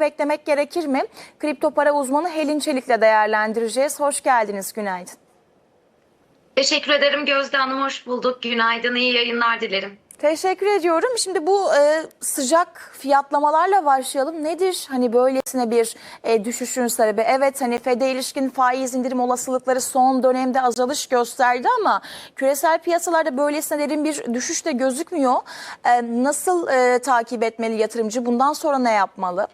beklemek gerekir mi? Kripto para uzmanı Helin Çelik'le değerlendireceğiz. Hoş geldiniz, günaydın. Teşekkür ederim Gözde Hanım. Hoş bulduk. Günaydın. iyi yayınlar dilerim. Teşekkür ediyorum. Şimdi bu e, sıcak fiyatlamalarla başlayalım. Nedir hani böylesine bir e, düşüşün sebebi? Evet hani FED'e ilişkin faiz indirim olasılıkları son dönemde azalış gösterdi ama küresel piyasalarda böylesine derin bir düşüş de gözükmüyor. E, nasıl e, takip etmeli yatırımcı? Bundan sonra ne yapmalı?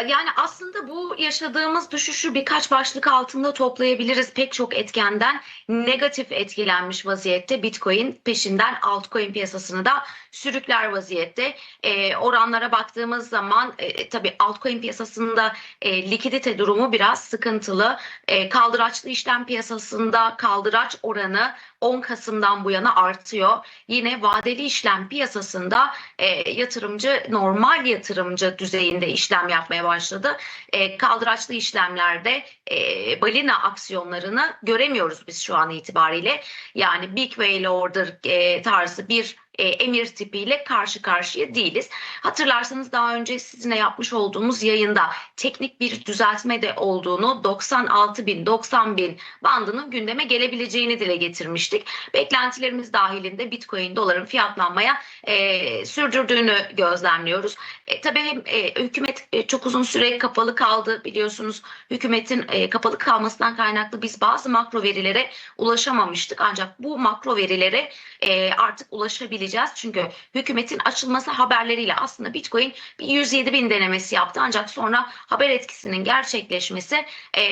Yani aslında bu yaşadığımız düşüşü birkaç başlık altında toplayabiliriz. Pek çok etkenden negatif etkilenmiş vaziyette Bitcoin peşinden altcoin piyasasını da sürükler vaziyette. E, oranlara baktığımız zaman e, tabii altcoin piyasasında e, likidite durumu biraz sıkıntılı. E, kaldıraçlı işlem piyasasında kaldıraç oranı 10 Kasım'dan bu yana artıyor. Yine vadeli işlem piyasasında e, yatırımcı normal yatırımcı düzeyinde işlem yapmaya başladı. E, kaldıraçlı işlemlerde e, balina aksiyonlarını göremiyoruz biz şu an itibariyle. Yani big whale order e, tarzı bir e, emir tipiyle karşı karşıya değiliz. Hatırlarsanız daha önce sizinle yapmış olduğumuz yayında teknik bir düzeltme de olduğunu 96 bin 90 bin bandının gündeme gelebileceğini dile getirmiştik. Beklentilerimiz dahilinde Bitcoin doların fiyatlanmaya e, sürdürdüğünü gözlemliyoruz. E, tabii hem e, hükümet e, çok uzun süre kapalı kaldı biliyorsunuz. Hükümetin e, kapalı kalmasından kaynaklı biz bazı makro verilere ulaşamamıştık. Ancak bu makro verilere e, artık ulaşabileceğiz. Çünkü hükümetin açılması haberleriyle aslında Bitcoin bir 107 bin denemesi yaptı. Ancak sonra haber etkisinin gerçekleşmesi e,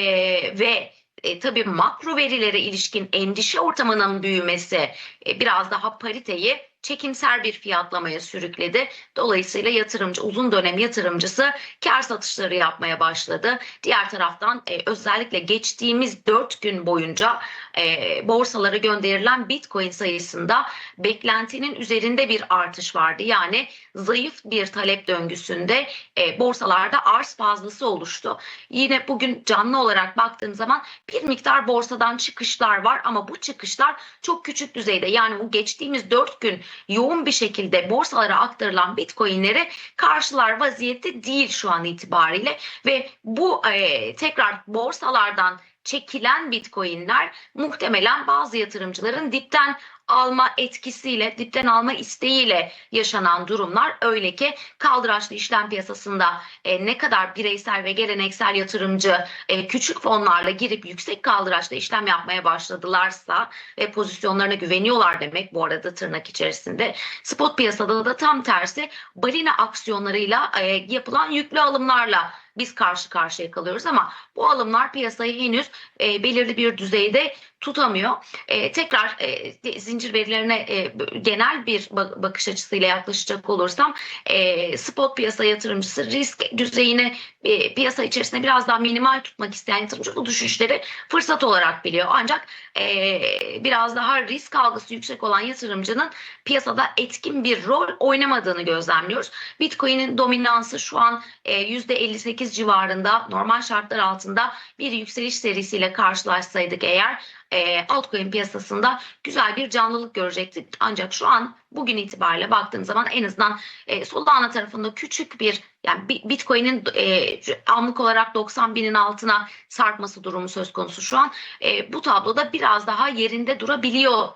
ve e, tabii makro verilere ilişkin endişe ortamının büyümesi e, biraz daha pariteyi çekimser bir fiyatlamaya sürükledi. Dolayısıyla yatırımcı, uzun dönem yatırımcısı kar satışları yapmaya başladı. Diğer taraftan e, özellikle geçtiğimiz 4 gün boyunca e, borsalara gönderilen Bitcoin sayısında beklentinin üzerinde bir artış vardı. Yani zayıf bir talep döngüsünde e, borsalarda arz fazlası oluştu. Yine bugün canlı olarak baktığım zaman bir miktar borsadan çıkışlar var ama bu çıkışlar çok küçük düzeyde. Yani bu geçtiğimiz 4 gün yoğun bir şekilde borsalara aktarılan bitcoinleri karşılar vaziyette değil şu an itibariyle. Ve bu e, tekrar borsalardan çekilen bitcoinler muhtemelen bazı yatırımcıların dipten alma etkisiyle, dipten alma isteğiyle yaşanan durumlar öyle ki kaldıraçlı işlem piyasasında e, ne kadar bireysel ve geleneksel yatırımcı e, küçük fonlarla girip yüksek kaldıraçlı işlem yapmaya başladılarsa ve pozisyonlarına güveniyorlar demek bu arada tırnak içerisinde. Spot piyasada da tam tersi balina aksiyonlarıyla e, yapılan yüklü alımlarla biz karşı karşıya kalıyoruz ama bu alımlar piyasayı henüz e, belirli bir düzeyde tutamıyor. E, tekrar e, zincir verilerine e, genel bir bakış açısıyla yaklaşacak olursam e, spot piyasa yatırımcısı risk düzeyini e, piyasa içerisinde biraz daha minimal tutmak isteyen yatırımcı bu düşüşleri fırsat olarak biliyor. Ancak e, biraz daha risk algısı yüksek olan yatırımcının piyasada etkin bir rol oynamadığını gözlemliyoruz. Bitcoin'in dominansı şu an e, %58 civarında normal şartlar altında bir yükseliş serisiyle karşılaşsaydık eğer e, altcoin piyasasında güzel bir canlılık görecektik. Ancak şu an bugün itibariyle baktığım zaman en azından e, Solana tarafında küçük bir yani Bitcoin'in e, anlık olarak 90 binin altına sarkması durumu söz konusu şu an. E, bu tabloda biraz daha yerinde durabiliyor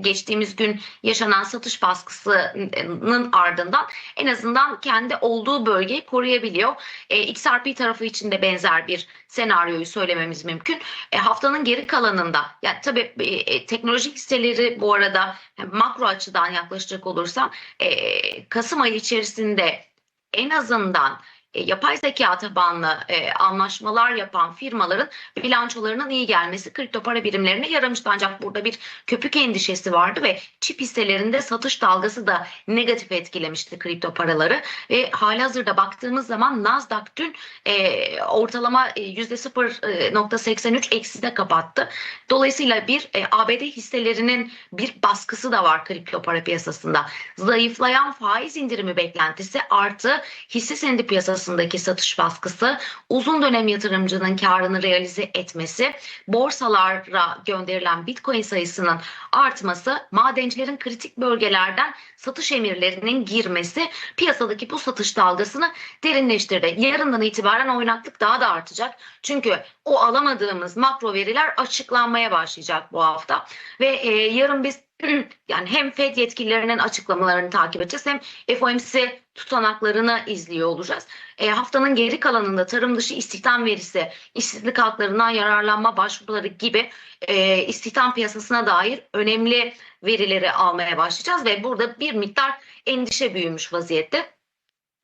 geçtiğimiz gün yaşanan satış baskısının ardından en azından kendi olduğu bölgeyi koruyabiliyor. E, XRP tarafı için de benzer bir senaryoyu söylememiz mümkün. Haftanın geri kalanında yani tabii e, teknoloji hisseleri bu arada makro açıdan yaklaşacak olursam Kasım ayı içerisinde en azından yapay zeka tabanlı e, anlaşmalar yapan firmaların bilançolarının iyi gelmesi kripto para birimlerine yaramıştı. Ancak burada bir köpük endişesi vardı ve çip hisselerinde satış dalgası da negatif etkilemişti kripto paraları. Ve halihazırda baktığımız zaman Nasdaq dün e, ortalama %0.83 ekside kapattı. Dolayısıyla bir e, ABD hisselerinin bir baskısı da var kripto para piyasasında. Zayıflayan faiz indirimi beklentisi artı hisse senedi piyasası piyasasındaki satış baskısı, uzun dönem yatırımcının karını realize etmesi, borsalara gönderilen Bitcoin sayısının artması, madencilerin kritik bölgelerden satış emirlerinin girmesi piyasadaki bu satış dalgasını derinleştirdi. Yarından itibaren oynaklık daha da artacak. Çünkü o alamadığımız makro veriler açıklanmaya başlayacak bu hafta. Ve e, yarın biz yani hem Fed yetkililerinin açıklamalarını takip edeceğiz hem FOMC tutanaklarını izliyor olacağız. E, haftanın geri kalanında tarım dışı istihdam verisi, işsizlik haklarından yararlanma başvuruları gibi e, istihdam piyasasına dair önemli verileri almaya başlayacağız ve burada bir miktar endişe büyümüş vaziyette.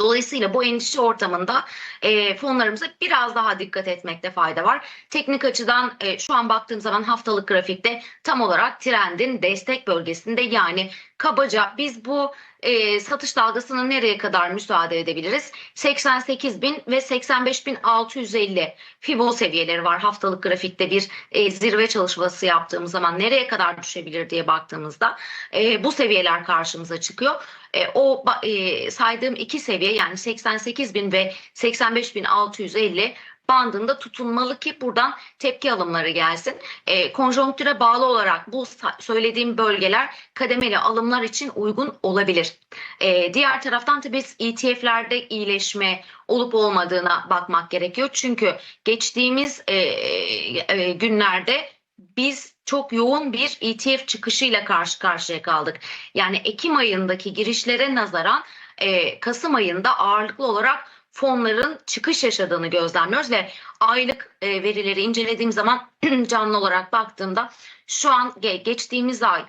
Dolayısıyla bu endişe ortamında e, fonlarımıza biraz daha dikkat etmekte fayda var. Teknik açıdan e, şu an baktığım zaman haftalık grafikte tam olarak trendin destek bölgesinde yani kabaca biz bu e, satış dalgasının nereye kadar müsaade edebiliriz? 88.000 ve 85.650 Fibo seviyeleri var haftalık grafikte bir e, zirve çalışması yaptığımız zaman nereye kadar düşebilir diye baktığımızda e, bu seviyeler karşımıza çıkıyor. E, o e, saydığım iki seviye yani 88.000 ve 85.650 bandında tutunmalı ki buradan tepki alımları gelsin. E, konjonktüre bağlı olarak bu söylediğim bölgeler kademeli alımlar için uygun olabilir. E, diğer taraftan tabii ETF'lerde iyileşme olup olmadığına bakmak gerekiyor. Çünkü geçtiğimiz e, e, günlerde biz çok yoğun bir ETF çıkışıyla karşı karşıya kaldık. Yani Ekim ayındaki girişlere nazaran e, Kasım ayında ağırlıklı olarak fonların çıkış yaşadığını gözlemliyoruz ve aylık e, verileri incelediğim zaman canlı olarak baktığımda şu an ge- geçtiğimiz ay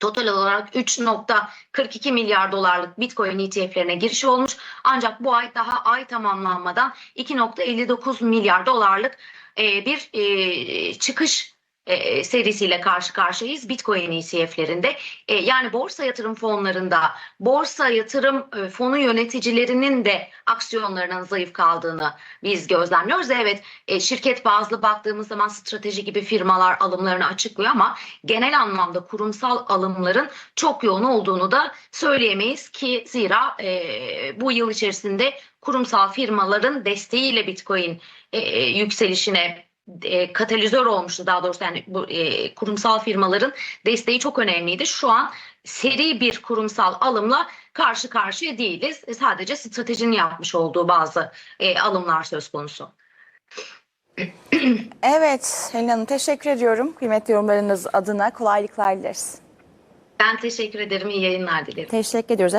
total olarak 3.42 milyar dolarlık Bitcoin ETF'lerine giriş olmuş. Ancak bu ay daha ay tamamlanmadan 2.59 milyar dolarlık e, bir e, çıkış e, serisiyle karşı karşıyayız Bitcoin ETF'lerinde. E, yani borsa yatırım fonlarında borsa yatırım e, fonu yöneticilerinin de aksiyonlarının zayıf kaldığını biz gözlemliyoruz. Evet e, şirket bazlı baktığımız zaman strateji gibi firmalar alımlarını açıklıyor ama genel anlamda kurumsal alımların çok yoğun olduğunu da söyleyemeyiz ki zira e, bu yıl içerisinde kurumsal firmaların desteğiyle Bitcoin e, e, yükselişine e, katalizör olmuştu daha doğrusu yani bu e, kurumsal firmaların desteği çok önemliydi. Şu an seri bir kurumsal alımla karşı karşıya değiliz. E, sadece stratejinin yapmış olduğu bazı e, alımlar söz konusu. Evet Helin Hanım teşekkür ediyorum. Kıymetli yorumlarınız adına kolaylıklar dileriz. Ben teşekkür ederim. İyi yayınlar dilerim. Teşekkür ediyoruz.